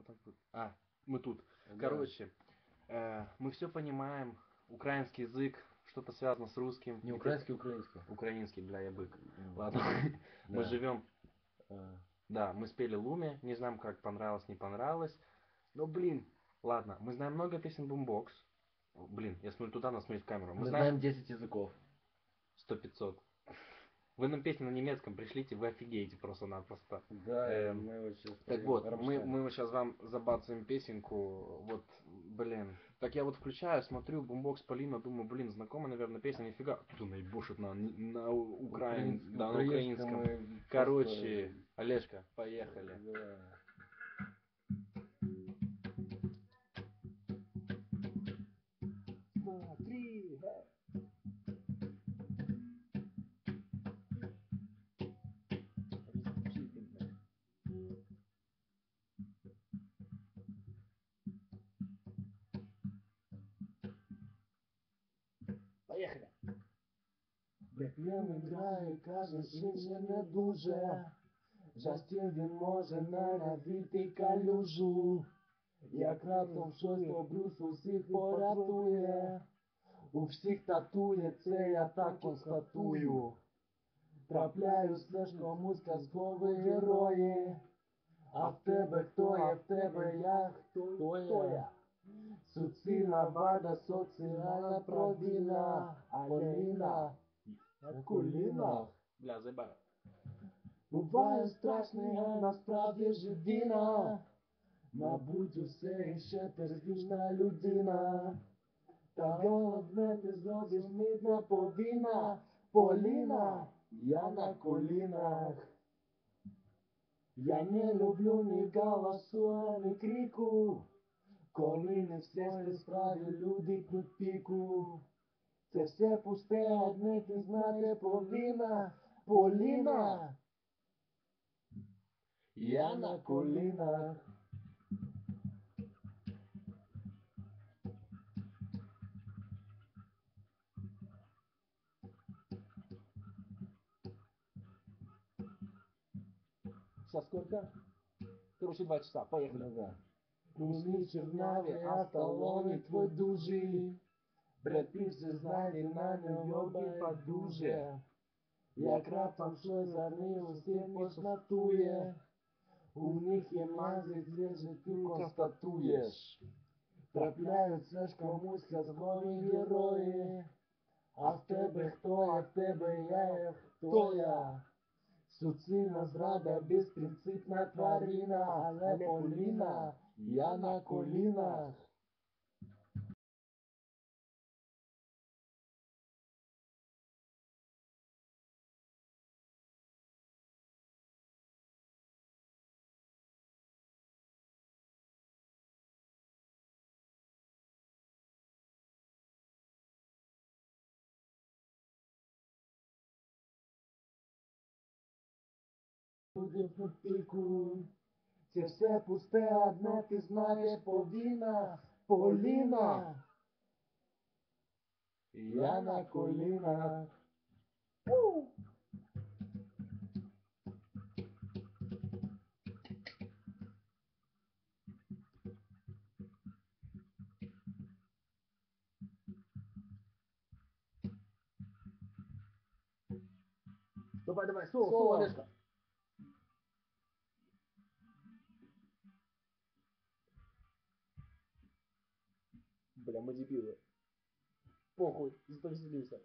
Вот так вот. А, мы тут. Короче, э, мы все понимаем. Украинский язык, что-то связано с русским. Не украинский, украинский. Украинский, бля, я бык. М, Ладно. Мы Да. живем. А, Да, мы спели Луме. Не знаем, как понравилось, не понравилось. Но, блин, ладно, мы знаем много песен Бумбокс. Блин, я смотрю туда, надо смотреть в камеру. Мы, Мы знаем знаем 10 языков. 100-500. Вы нам песню на немецком пришлите, вы офигеете просто-напросто. Да, Эм, мы вот сейчас Так вот, мы, мы вот сейчас вам забацаем песенку, вот, блин. Так я вот включаю, смотрю, бумбокс Полина, думаю, блин, знакомая, наверное, песня, нифига. Ты наебошит на, на украин, да, на украинском. Короче, Олежка, поехали. Два, три, Поехали. Реклами грає, каже, інше не дуже. Жастін він може навіти калюжу. Як раптом щось по брюсу всіх порятує. У всіх татує, це я так констатую. Трапляюсь все ж комусь казкові герої. А в тебе хто є, в тебе я, хто я? Суцільна вада, соціальна провина, Аліна на колінах. Бля, заебаю. Буває страшний, а насправді живіна. Мабуть, усе ще терпішна людина. Та головне ти зробиш мідна повіна. Поліна, я на колінах. Я не люблю ні галасу, ні крику. Коли не все справі люди під піку. Це все пусте, одне ти знати повинна. Поліна, я на колінах. Сейчас сколько? Короче, два часа, поехали. Мені чернаві, а столові твой дужий. Бред Піт же знає на нього дуже. Як раптом щось за них усіх пошнатує. У них є мази, де же ти констатуєш. Трапляються ж комусь казкові герої. А в тебе хто, а в тебе я, я хто я? Суцільна зрада, безпринципна тварина, але Поліна, я на колінах. Люди в піку. Це все пусте, одне ти знаєш повіна, Поліна. Я на колінах. Давай, давай, соло, соло, соло, Бля, мы дебилы. Похуй, зато веселимся.